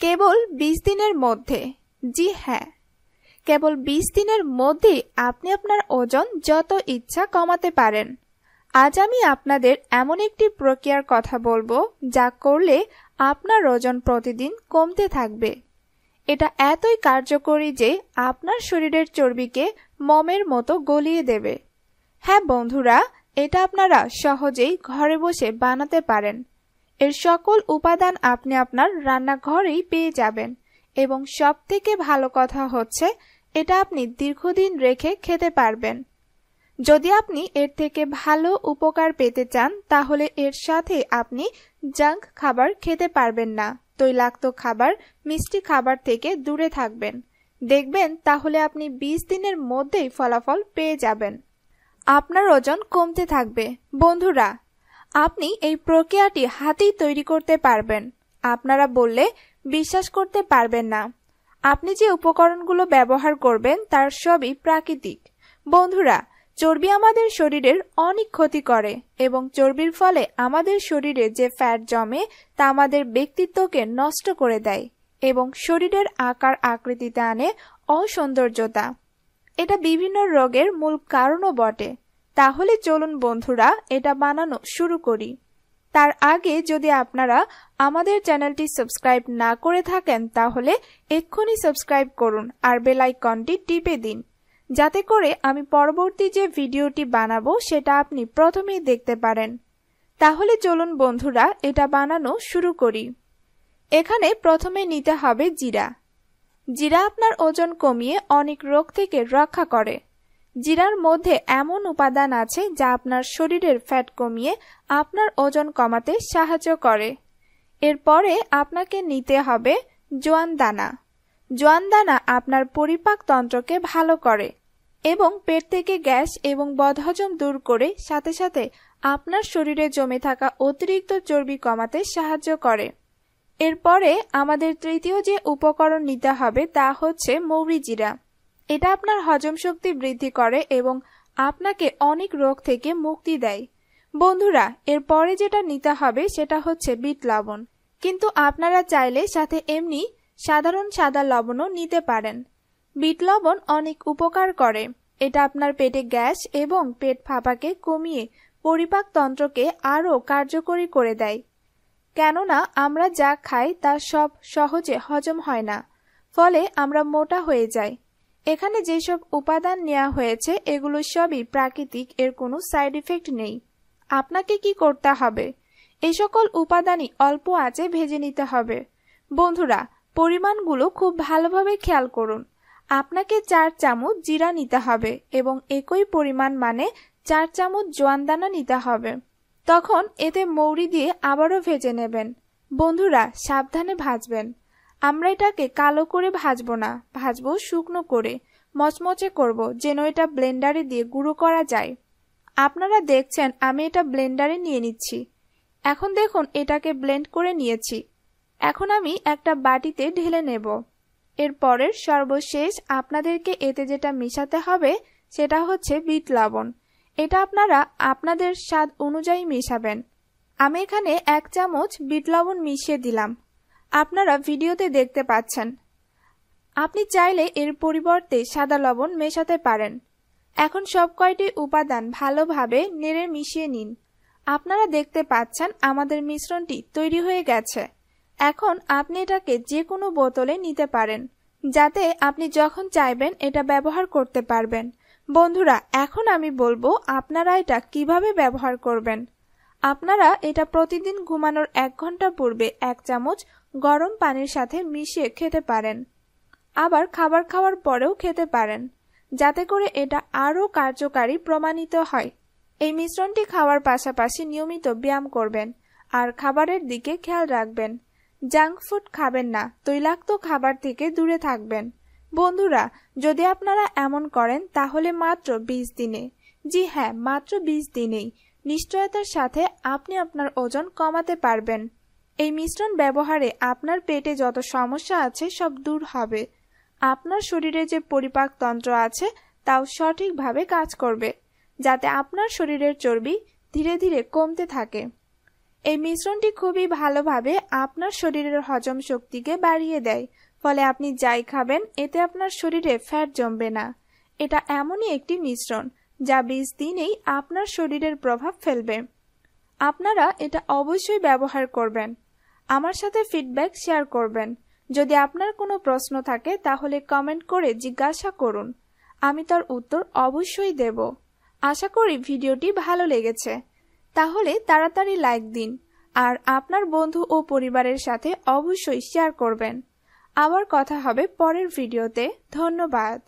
কেবল বিশ দিনের মধ্যে। জি হ্যাঁ। কেবল বিশ দিনের মধ্যেই আপনি আপনার ওজন যত ইচ্ছা কমাতে পারেন। আজ আমি আপনাদের এমন একটি প্রক্রিয়ার কথা বলব যা করলে আপনার ওজন প্রতিদিন কমতে থাকবে। এটা এতই কার্যকরী যে আপনার শরীরের চর্বিকে মমের মতো গলিয়ে দেবে। হ্যাঁ বন্ধুরা, এটা আপনারা সহজেই ঘরে বসে বানাতে পারেন। এর সকল উপাদান আপনি আপনার রান্নাঘরেই পেয়ে যাবেন। এবং সব থেকে ভালো কথা হচ্ছে, এটা আপনি দীর্ঘদিন রেখে খেতে পারবেন। যদি আপনি এর থেকে ভালো উপকার পেতে চান, তাহলে এর সাথে আপনি জাঙ্ক খাবার খেতে পারবেন না। তৈলাক্ত খাবার, মিষ্টি খাবার থেকে দূরে থাকবেন। দেখবেন তাহলে আপনি বিশ দিনের মধ্যেই ফলাফল পেয়ে যাবেন। আপনার ওজন কমতে থাকবে। বন্ধুরা আপনি এই প্রক্রিয়াটি হাতেই তৈরি করতে পারবেন। আপনারা বললে, বিশ্বাস করতে পারবেন না। আপনি যে উপকরণগুলো ব্যবহার করবেন, তার সবই প্রাকৃতিক। বন্ধুরা, চর্বি আমাদের শরীরের অনেক ক্ষতি করে এবং চর্বির ফলে আমাদের শরীরে যে ফ্যাট জমে, তা আমাদের ব্যক্তিত্বকে নষ্ট করে দেয় এবং শরীরের আকার আকৃতিতে আনে অসৌন্দর্যতা। এটা বিভিন্ন রোগের মূল কারণও বটে। তাহলে চলুন বন্ধুরা, এটা বানানো শুরু করি। তার আগে যদি আপনারা আমাদের চ্যানেলটি সাবস্ক্রাইব না করে থাকেন, তাহলে এক্ষুনি সাবস্ক্রাইব করুন আর বেলাইকনটি টিপে দিন। যাতে করে আমি পরবর্তী যে ভিডিওটি বানাবো, সেটা আপনি প্রথমেই দেখতে পারেন। তাহলে চলুন বন্ধুরা, এটা বানানো শুরু করি। এখানে প্রথমে নিতে হবে জিরা। জিরা আপনার ওজন কমিয়ে অনেক রোগ থেকে রক্ষা করে। জিরার মধ্যে এমন উপাদান আছে যা আপনার শরীরের ফ্যাট কমিয়ে আপনার ওজন কমাতে সাহায্য করে। এরপরে আপনাকে নিতে হবে জোয়ান দানা জোয়ান দানা আপনার পরিপাক তন্ত্রকে ভালো করে এবং পেট থেকে গ্যাস এবং বদহজম দূর করে সাথে সাথে আপনার শরীরে জমে থাকা অতিরিক্ত চর্বি কমাতে সাহায্য করে। এরপরে আমাদের তৃতীয় যে উপকরণ নিতে হবে তা হচ্ছে মৌরি জিরা। এটা আপনার হজম শক্তি বৃদ্ধি করে এবং আপনাকে অনেক রোগ থেকে মুক্তি দেয়। বন্ধুরা, এরপরে যেটা নিতে হবে সেটা হচ্ছে বিট লবণ। কিন্তু আপনারা চাইলে সাথে এমনি সাধারণ সাদা লবণও নিতে পারেন। বিট লবণ অনেক উপকার করে। এটা আপনার পেটে গ্যাস এবং পেট ফাঁপাকে কমিয়ে পরিপাক তন্ত্রকে আরও কার্যকরী করে দেয়। কেননা, আমরা যা খাই তা সব সহজে হজম হয় না। ফলে আমরা মোটা হয়ে যাই। এখানে যেসব উপাদান নেওয়া হয়েছে, এগুলো সবই প্রাকৃতিক, এর কোনো সাইড ইফেক্ট নেই। আপনাকে কি করতে হবে? এই সকল উপাদানই অল্প আঁচে ভেজে নিতে হবে। বন্ধুরা, পরিমাণগুলো খুব ভালোভাবে খেয়াল করুন। আপনাকে চার চামচ জিরা নিতে হবে এবং একই পরিমাণ মানে চার চামচ জোয়ানদানা নিতে হবে। তখন এতে মৌরি দিয়ে আবারও ভেজে নেবেন। বন্ধুরা, সাবধানে ভাজবেন। আমরা এটাকে কালো করে ভাজবো না। ভাজবো শুকনো করে। মচমচে করব, যেন এটা ব্লেন্ডারে দিয়ে গুঁড়ো করা যায়। আপনারা দেখছেন, আমি এটা ব্লেন্ডারে নিয়ে নিচ্ছি। এখন দেখুন, এটাকে ব্লেন্ড করে নিয়েছি। এখন আমি একটা বাটিতে ঢেলে নেব। এর পরের সর্বশেষ আপনাদেরকে এতে যেটা মিশাতে হবে, সেটা হচ্ছে বিট লবণ। এটা আপনারা আপনাদের স্বাদ অনুযায়ী মেশাবেন। আমি এখানে এক চামচ বিট লবণ মিশিয়ে দিলাম। আপনারা ভিডিওতে দেখতে পাচ্ছেন। আপনি চাইলে এর পরিবর্তে সাদা লবণ মেশাতে পারেন। এখন সব কয়টি উপাদান ভালোভাবে নেড়ে মিশিয়ে নিন। আপনারা দেখতে পাচ্ছেন আমাদের মিশ্রণটি তৈরি হয়ে গেছে। এখন আপনি এটাকে যে কোনো বোতলে নিতে পারেন, যাতে আপনি যখন চাইবেন এটা ব্যবহার করতে পারবেন। বন্ধুরা, এখন আমি বলব আপনারা এটা কীভাবে ব্যবহার করবেন। আপনারা এটা প্রতিদিন ঘুমানোর এক ঘণ্টা পূর্বে এক চামচ গরম পানির সাথে মিশিয়ে খেতে পারেন। আবার খাবার খাওয়ার পরেও খেতে পারেন, যাতে করে এটা আরও কার্যকারী প্রমাণিত হয়। এই মিশ্রণটি খাওয়ার পাশাপাশি নিয়মিত ব্যায়াম করবেন আর খাবারের দিকে খেয়াল রাখবেন। জাঙ্ক ফুড খাবেন না, তৈলাক্ত খাবার থেকে দূরে থাকবেন। বন্ধুরা, যদি আপনারা এমন করেন, তাহলে মাত্র বিশ দিনে। জি হ্যাঁ মাত্র বিশ দিনেই। নিশ্চয়তার সাথে আপনি আপনার ওজন কমাতে পারবেন। এই মিশ্রণ ব্যবহারে আপনার পেটে যত সমস্যা আছে সব দূর হবে। আপনার শরীরে যে পরিপাক তন্ত্র আছে, তাও সঠিকভাবে কাজ করবে, যাতে আপনার শরীরের চর্বি ধীরে ধীরে কমতে থাকে। এই মিশ্রণটি খুবই ভালোভাবে আপনার শরীরের হজম শক্তিকে বাড়িয়ে দেয়, ফলে আপনি যাই খাবেন, এতে আপনার শরীরে ফ্যাট জমবে না। এটা এমনই একটি মিশ্রণ, যা বিশ দিনেই আপনার শরীরের প্রভাব ফেলবে। আপনারা এটা অবশ্যই ব্যবহার করবেন। আমার সাথে ফিডব্যাক শেয়ার করবেন। যদি আপনার কোনো প্রশ্ন থাকে, তাহলে কমেন্ট করে জিজ্ঞাসা করুন। আমি তার উত্তর অবশ্যই দেব। আশা করি ভিডিওটি ভালো লেগেছে। তাহলে তাড়াতাড়ি লাইক দিন, আর আপনার বন্ধু ও পরিবারের সাথে অবশ্যই শেয়ার করবেন। আবার কথা হবে পরের ভিডিওতে। ধন্যবাদ।